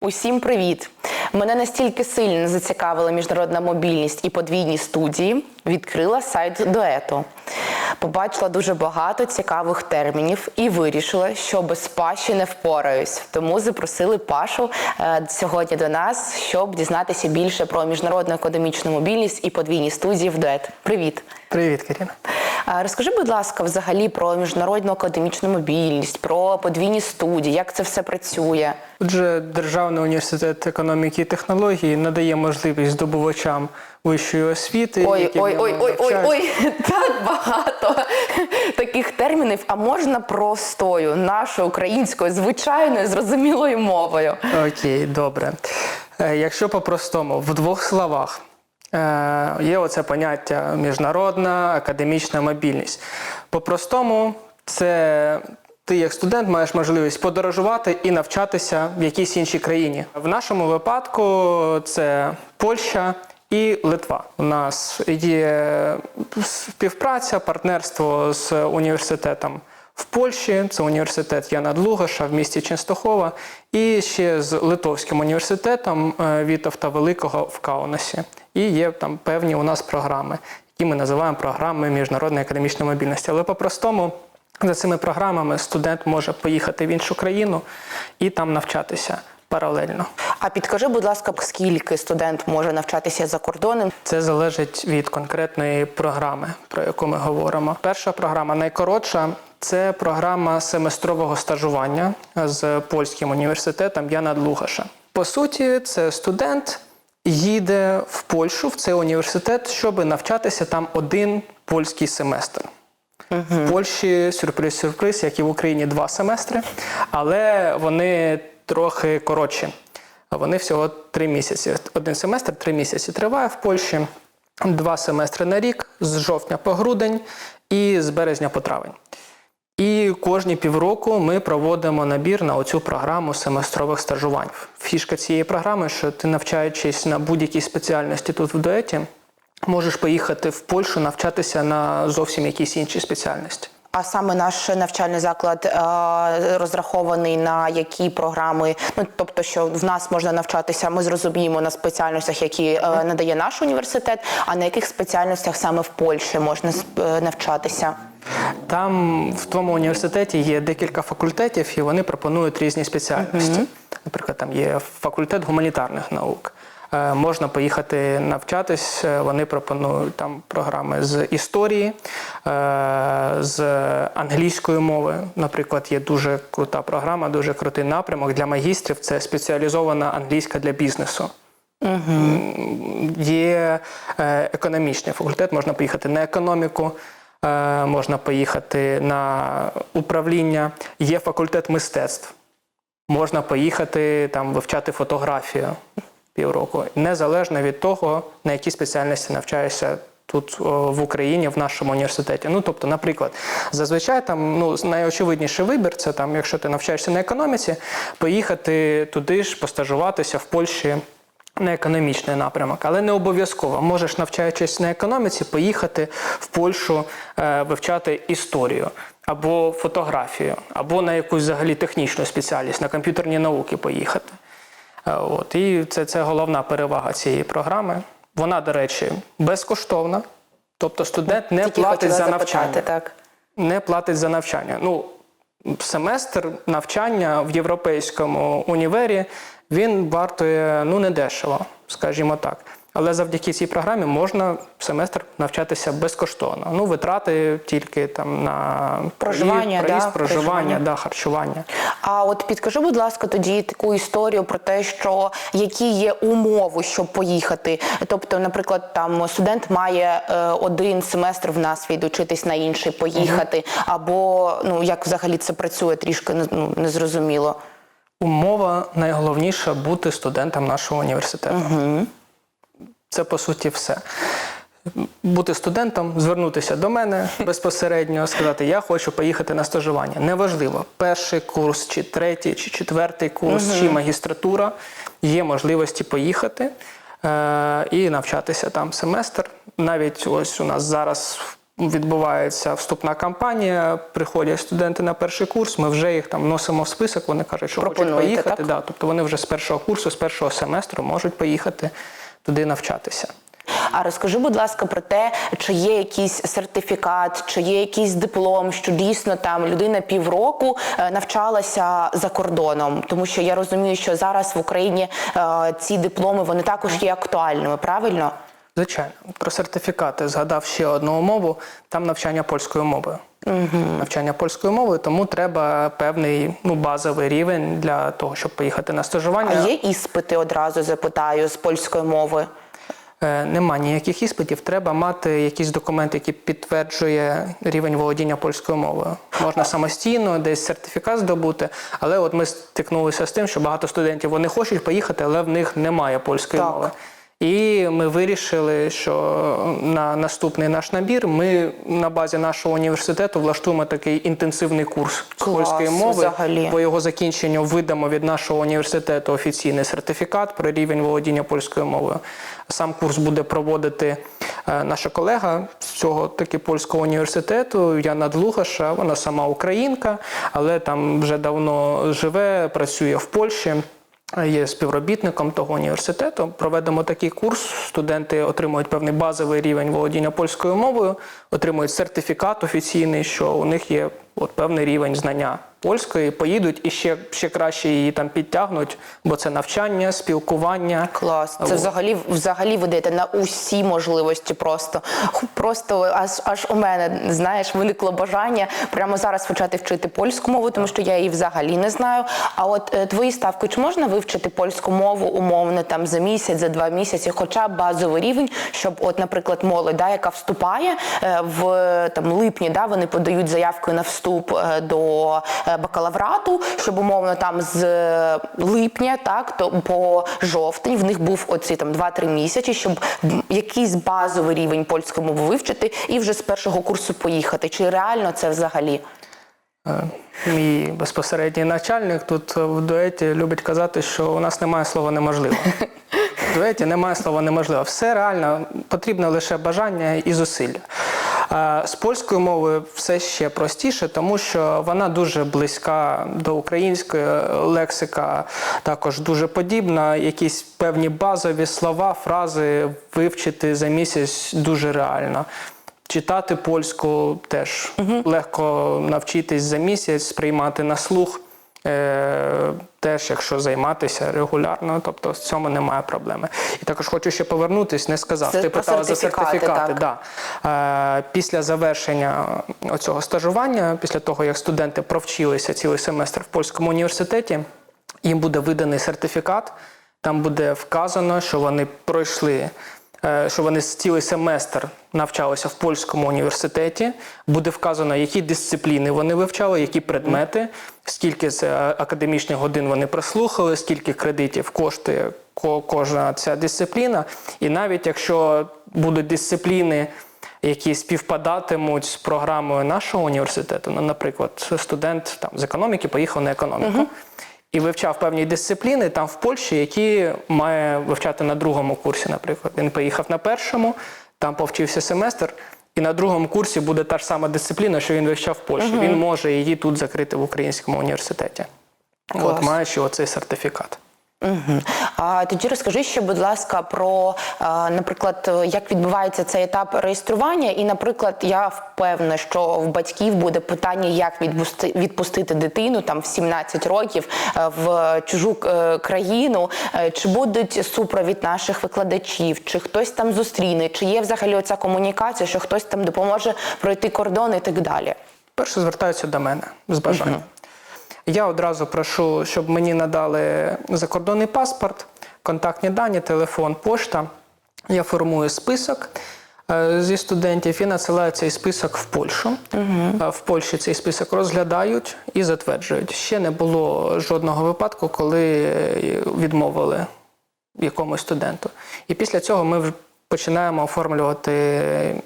Усім привіт! Мене настільки сильно зацікавила міжнародна мобільність і подвійні студії. Відкрила сайт дуету. Побачила дуже багато цікавих термінів і вирішила, що без Паші не впораюсь. Тому запросили Пашу е, сьогодні до нас, щоб дізнатися більше про міжнародну академічну мобільність і подвійні студії в дует. Привіт! Привіт, Каріна. Розкажи, будь ласка, взагалі про міжнародну академічну мобільність, про подвійні студії, як це все працює. Отже, Державний університет економіки і технології надає можливість здобувачам вищої освіти. Ой, ой, ой, ой, ой, ой, так багато таких термінів. А можна простою нашою українською звичайною зрозумілою мовою? Окей, добре. Е, Якщо по-простому, в двох словах. Е, Є оце поняття міжнародна академічна мобільність. По-простому, це ти як студент маєш можливість подорожувати і навчатися в якійсь іншій країні. В нашому випадку це Польща і Литва. У нас є співпраця, партнерство з університетом в Польщі, це університет Яна Длугаша в місті Ченстохова, і ще з Литовським університетом е, Вітовта Великого в Каунасі. І є там певні у нас програми, які ми називаємо програми міжнародної академічної мобільності. Але по-простому за цими програмами студент може поїхати в іншу країну і там навчатися паралельно. А підкажи, будь ласка, скільки студент може навчатися за кордоном? Це залежить від конкретної програми, про яку ми говоримо. Перша програма найкоротша це програма семестрового стажування з польським університетом Яна Длугаша. По суті, це студент їде в Польщу в цей університет, щоб навчатися там один польський семестр. В Польщі сюрприз-сюрприз, як і в Україні, два семестри, але вони трохи коротші. Вони всього три місяці. Один семестр три місяці триває в Польщі, два семестри на рік з жовтня по грудень і з березня по травень. І кожні півроку ми проводимо набір на оцю програму семестрових стажувань. Фішка цієї програми, що ти навчаючись на будь-якій спеціальності тут в дуеті, можеш поїхати в Польщу навчатися на зовсім якійсь іншій спеціальності. А саме наш навчальний заклад е, розрахований на які програми? Ну тобто, що в нас можна навчатися, ми зрозуміємо на спеціальностях, які е, надає наш університет, а на яких спеціальностях саме в Польщі можна е, навчатися? Там в тому університеті є декілька факультетів, і вони пропонують різні спеціальності. Наприклад, там є факультет гуманітарних наук. Е, Можна поїхати навчатись. е, Вони пропонують там програми з історії, е, з англійської мови. Наприклад, є дуже крута програма, дуже крутий напрямок для магістрів. Це спеціалізована англійська для бізнесу. Є е, економічний факультет, можна поїхати на економіку, можна поїхати на управління. Є факультет мистецтв. Можна поїхати там вивчати фотографію півроку, незалежно від того, на якій спеціальності навчаєшся тут в Україні, в нашому університеті. Ну, тобто, наприклад, зазвичай там ну, найочевидніший вибір це там, якщо ти навчаєшся на економіці, поїхати туди ж, постажуватися в Польщі. На економічний напрямок, але не обов'язково. Можеш, навчаючись на економіці, поїхати в Польщу е, вивчати історію або фотографію, або на якусь взагалі технічну спеціальність, на комп'ютерні науки поїхати. Е, От, і це, це головна перевага цієї програми. Вона, до речі, безкоштовна. Тобто студент не Тільки платить за запитати, навчання. так. Не платить за навчання. Ну, семестр навчання в європейському універі він вартує ну, недешево, скажімо так. Але завдяки цій програмі можна семестр навчатися безкоштовно. Ну, витрати тільки там на Проживання, проїзд, да, проживання, проживання. Да, харчування. А от підкажи, будь ласка, тоді таку історію про те, що які є умови, щоб поїхати. Тобто, наприклад, там студент має е, один семестр в нас відучитись на інший, поїхати, або ну як взагалі це працює, трішки ну, незрозуміло. Умова найголовніша бути студентом нашого університету. Це по суті все. Бути студентом, звернутися до мене безпосередньо, сказати, я хочу поїхати на стажування. Неважливо, перший курс, чи третій, чи четвертий курс, чи магістратура. Є можливості поїхати е- і навчатися там семестр. Навіть ось у нас зараз відбувається вступна кампанія, приходять студенти на перший курс, ми вже їх там вносимо в список, вони кажуть, що хочуть поїхати. так? Да, тобто вони вже з першого курсу, з першого семестру можуть поїхати туди навчатися. А розкажи, будь ласка, про те, чи є якийсь сертифікат, чи є якийсь диплом, що дійсно там людина півроку е, навчалася за кордоном, тому що я розумію, що зараз в Україні е, ці дипломи вони також є актуальними, правильно? Звичайно, про сертифікати згадав ще одну умову. Там навчання польською мовою. Навчання польською мовою, тому треба певний ну, базовий рівень для того, щоб поїхати на стажування. А є іспити одразу запитаю з польської мови. Е, Нема ніяких іспитів. Треба мати якісь документи, які підтверджує рівень володіння польською мовою. Можна самостійно десь сертифікат здобути, але от ми стикнулися з тим, що багато студентів вони хочуть поїхати, але в них немає польської Так. мови. І ми вирішили, що на наступний наш набір ми на базі нашого університету влаштуємо такий інтенсивний курс Клас, польської мови. взагалі. По його закінченню видамо від нашого університету офіційний сертифікат про рівень володіння польською мовою. Сам курс буде проводити е, наша колега з цього таки польського університету Яна Длугаша. Вона сама українка, але там вже давно живе, працює в Польщі. Є співробітником того університету. Проведемо такий курс. Студенти отримують певний базовий рівень володіння польською мовою, отримують сертифікат офіційний, що у них є от певний рівень знання польської, поїдуть і ще, ще краще її там підтягнуть, бо це навчання, спілкування. Клас. Це От. взагалі взагалі ви даєте на усі можливості. Просто просто аж аж у мене знаєш виникло бажання прямо зараз почати вчити польську мову, тому що я її взагалі не знаю. А от е, твої ставки, чи можна вивчити польську мову умовно там за місяць, за два місяці, хоча б базовий рівень, щоб, от, наприклад, молодь, да, яка вступає е, в там липні, да, вони подають заявку на вступ е, до е, бакалаврату, щоб умовно там з е, липня, так то по жовтень в них був оці там 2-3 місяці, щоб якийсь базовий рівень польської мови вивчити і вже з першого курсу поїхати. Чи реально це взагалі? Е, Мій безпосередній начальник тут в дуеті любить казати, що у нас немає слова неможливо. В дуеті немає слова неможливо. Все реально потрібно лише бажання і зусилля. З польською мовою все ще простіше, тому що вона дуже близька до української, лексика також дуже подібна. Якісь певні базові слова, фрази вивчити за місяць дуже реально. Читати польську теж легко навчитись за місяць, сприймати на слух. Е, теж, якщо займатися регулярно, тобто в цьому немає проблеми. І також хочу ще повернутись, не сказав. Це Ти питала за сертифікати, так. Да. Е, після завершення цього стажування, після того як студенти провчилися цілий семестр в польському університеті, їм буде виданий сертифікат. Там буде вказано, що вони пройшли, що вони цілий семестр навчалися в польському університеті. Буде вказано, які дисципліни вони вивчали, які предмети, скільки з е, академічних годин вони прослухали, скільки кредитів коштує кожна ця дисципліна. І навіть якщо будуть дисципліни, які співпадатимуть з програмою нашого університету, ну, наприклад, студент там, з економіки поїхав на економіку. І вивчав певні дисципліни там в Польщі, які має вивчати на другому курсі, наприклад. Він поїхав на першому, там повчився семестр, і на другому курсі буде та ж сама дисципліна, що він вивчав в Польщі. Він може її тут закрити в українському університеті. От маючи оцей сертифікат. Угу. А тоді розкажи ще, будь ласка, про, е, наприклад, як відбувається цей етап реєстрування. І, наприклад, я впевнена, що в батьків буде питання, як відпусти, відпустити дитину там в 17 років е, в чужу е, країну. Чи будуть супровід наших викладачів, чи хтось там зустріне, чи є взагалі оця комунікація, що хтось там допоможе пройти кордон і так далі. Перше звертаються до мене з бажанням. Я одразу прошу, щоб мені надали закордонний паспорт, контактні дані, телефон, пошта. Я формую список е, зі студентів і надсилаю цей список в Польщу. Е, В Польщі цей список розглядають і затверджують. Ще не було жодного випадку, коли е, відмовили якомусь студенту. І після цього ми починаємо оформлювати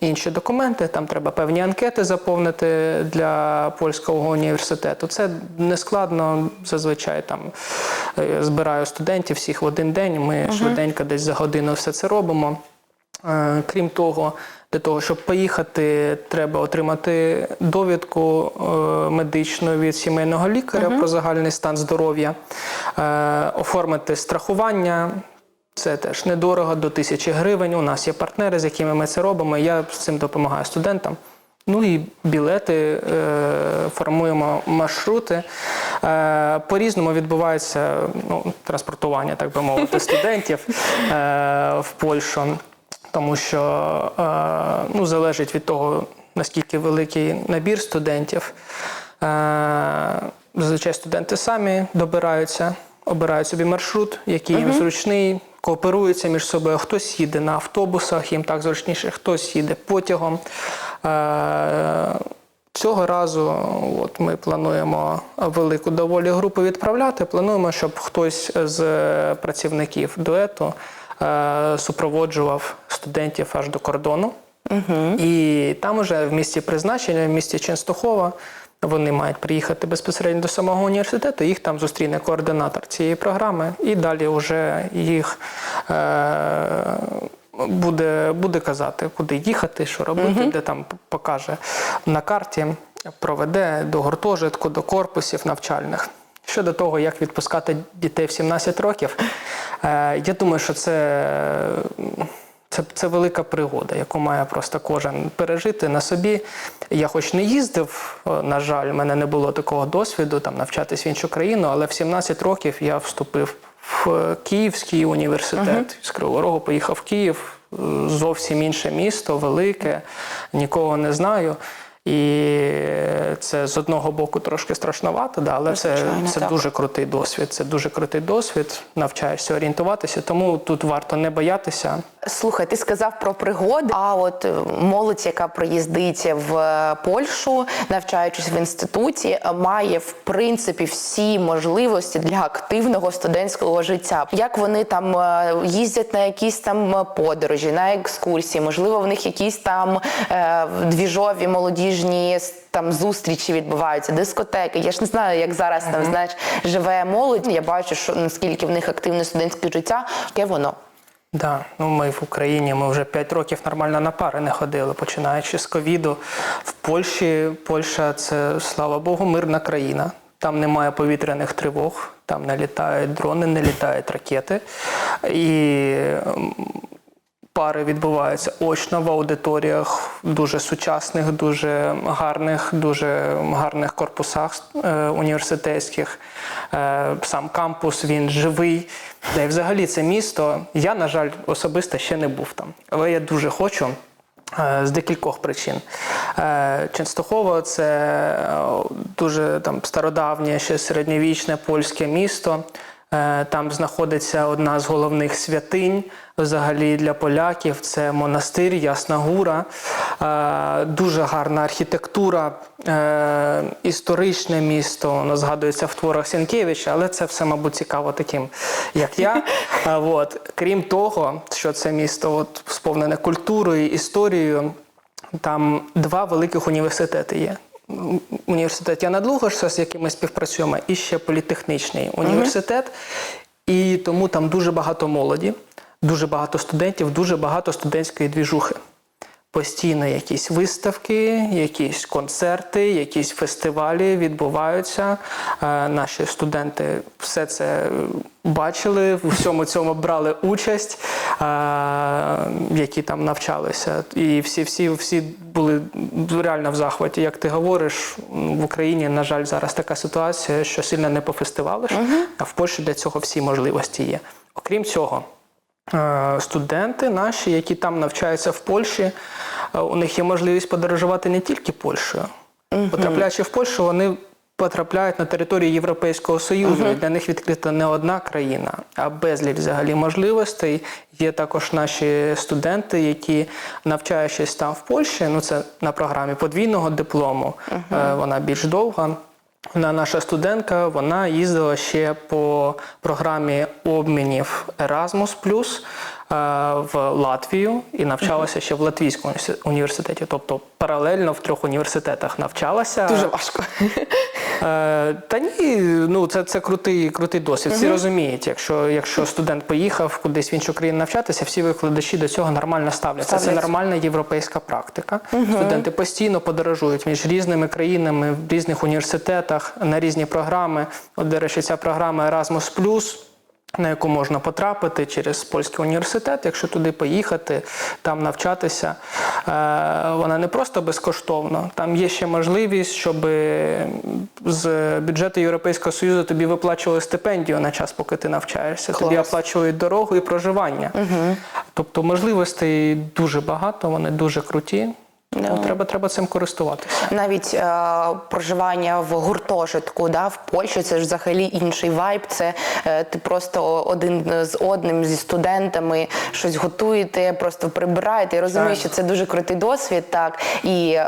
інші документи. Там треба певні анкети заповнити для польського університету. Це не складно. Зазвичай там е, збираю студентів всіх в один день. Ми швиденько десь за годину все це робимо. Е, Крім того, для того, щоб поїхати, треба отримати довідку е, медичну від сімейного лікаря про загальний стан здоров'я, оформити страхування. Це теж недорого до тисячі гривень. У нас є партнери, з якими ми це робимо. Я з цим допомагаю студентам. Ну і білети, е, формуємо маршрути. Е, по-різному відбувається ну, транспортування, так би мовити, студентів е, в Польщу, тому що ну, залежить від того, наскільки великий набір студентів. Зазвичай студенти самі добираються, обирають собі маршрут, який їм зручний, кооперуються між собою. Хтось їде на автобусах, їм так зручніше, хтось їде потягом. Е, Цього разу от ми плануємо велику доволі групу відправляти. Плануємо, щоб хтось з працівників дуету е, супроводжував студентів аж до кордону. І там уже в місті призначення, в місті Ченстухова, вони мають приїхати безпосередньо до самого університету. Їх там зустріне координатор цієї програми, і далі вже їх. Е- буде, буде казати, куди їхати, що робити, де там покаже на карті, проведе до гуртожитку, до корпусів навчальних. Щодо того, як відпускати дітей в 17 років, е, я думаю, що це, це, це велика пригода, яку має просто кожен пережити на собі. Я хоч не їздив, е, на жаль, в мене не було такого досвіду там навчатись в іншу країну, але в 17 років я вступив в Київський університет з Кривого Рогу поїхав в Київ, е, зовсім інше місто, велике, нікого не знаю. І це з одного боку трошки страшновато, да, але це, це так. дуже крутий досвід. Це дуже крутий досвід, навчаєшся орієнтуватися, тому тут варто не боятися. Слухай, ти сказав про пригоди. А от е, молодь, яка приїздить в е, Польщу, навчаючись в інституті, е, має в принципі всі можливості для активного студентського життя. Як вони там їздять на якісь там подорожі, на екскурсії, можливо, в них якісь там е, двіжові молодіжні там зустрічі відбуваються, дискотеки. Я ж не знаю, як зараз там знаєш живе молодь. Я бачу, що наскільки в них активне студентське життя, яке воно. Да, ну ми в Україні ми вже 5 років нормально на пари не ходили, починаючи з ковіду. В Польщі Польща це слава Богу, мирна країна. Там немає повітряних тривог, там не літають дрони, не літають ракети. І пари відбуваються очно в аудиторіях дуже сучасних, дуже гарних, дуже гарних корпусах е, університетських. Е, сам кампус він живий. Та й взагалі це місто. Я, на жаль, особисто ще не був там, але я дуже хочу. е, З декількох причин. Е, Ченстухово це е, дуже там стародавнє, ще середньовічне польське місто. Е, Там знаходиться одна з головних святинь взагалі для поляків. Це монастир Ясна Гура. Е, Дуже гарна архітектура, е, історичне місто. Воно згадується в творах Сінкевича, але це все, мабуть, цікаво таким, як я. От. Крім того, що це місто от, сповнене культурою, історією, там два великих університети є. Університет Яна Длугашса, з яким ми співпрацюємо, і ще політехнічний університет. І тому там дуже багато молоді, дуже багато студентів, дуже багато студентської двіжухи. Постійно якісь виставки, якісь концерти, якісь фестивалі відбуваються. Е, Наші студенти все це бачили, в всьому цьому брали участь, е, які там навчалися. І всі, всі, всі були реально в захваті. Як ти говориш, в Україні, на жаль, зараз така ситуація, що сильно не пофестивалиш, а в Польщі для цього всі можливості є. Окрім цього, Е, студенти наші, які там навчаються в Польщі, е, у них є можливість подорожувати не тільки Польщею. Потрапляючи в Польщу, вони потрапляють на територію Європейського Союзу. І для них відкрита не одна країна, а безліч взагалі можливостей. Є також наші студенти, які навчаючись там в Польщі, ну це на програмі подвійного диплому, е, вона більш довга. Наша студентка, вона їздила ще по програмі обмінів Erasmus в Латвію і навчалася ще в Латвійському університеті. Тобто паралельно в трьох університетах навчалася. Дуже важко. Е, та ні, ну це, це крутий, крутий досвід. Всі розуміють, якщо, якщо студент поїхав кудись в іншу країну навчатися, всі викладачі до цього нормально ставляться. Це нормальна європейська практика. Студенти постійно подорожують між різними країнами в різних університетах на різні програми. От, до речі, ця програма Erasmus+, на яку можна потрапити через польський університет, якщо туди поїхати, там навчатися. Е, Вона не просто безкоштовна. Там є ще можливість, щоб з бюджету Європейського Союзу тобі виплачували стипендію на час, поки ти навчаєшся. Тобі оплачують дорогу і проживання. Тобто можливостей дуже багато, вони дуже круті. Ну, Треба, треба цим користуватися. Навіть е, проживання в гуртожитку, да, в Польщі це ж взагалі інший вайб. Це е, ти просто один з одним зі студентами щось готуєте, просто прибираєте. Я розумію, Так. що це дуже крутий досвід, так і е,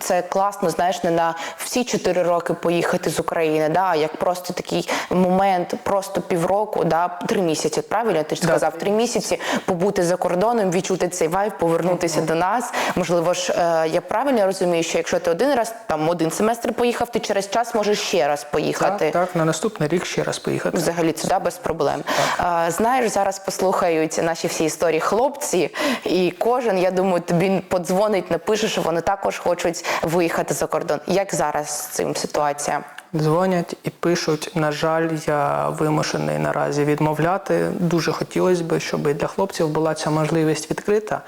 це класно, знаєш, не на всі чотири роки поїхати з України, да, як просто такий момент, просто півроку, да, три місяці. Правильно ти ж сказав, три місяці побути за кордоном, відчути цей вайб, повернутися до нас. Можливо ж, е, я правильно розумію, що якщо ти один раз там один семестр поїхав, ти через час можеш ще раз поїхати. Так, так, на наступний рік ще раз поїхати. Взагалі це да, без проблем. А, знаєш, зараз послухають наші всі історії хлопці, і кожен, я думаю, тобі подзвонить, напише, що вони також хочуть виїхати за кордон. Як зараз з цим ситуація? Дзвонять і пишуть. На жаль, я вимушений наразі відмовляти. Дуже хотілося б, щоб і для хлопців була ця можливість відкрита,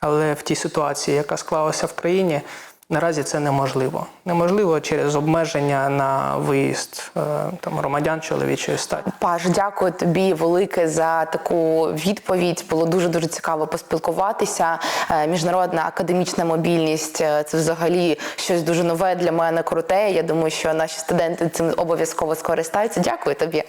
але в тій ситуації, яка склалася в країні, наразі це неможливо. Неможливо через обмеження на виїзд е, там громадян чоловічої статі. Паш, дякую тобі велике за таку відповідь. Було дуже дуже цікаво поспілкуватися. Е, Міжнародна академічна мобільність е, це взагалі щось дуже нове для мене круте. Я думаю, що наші студенти цим обов'язково скористаються. Дякую тобі.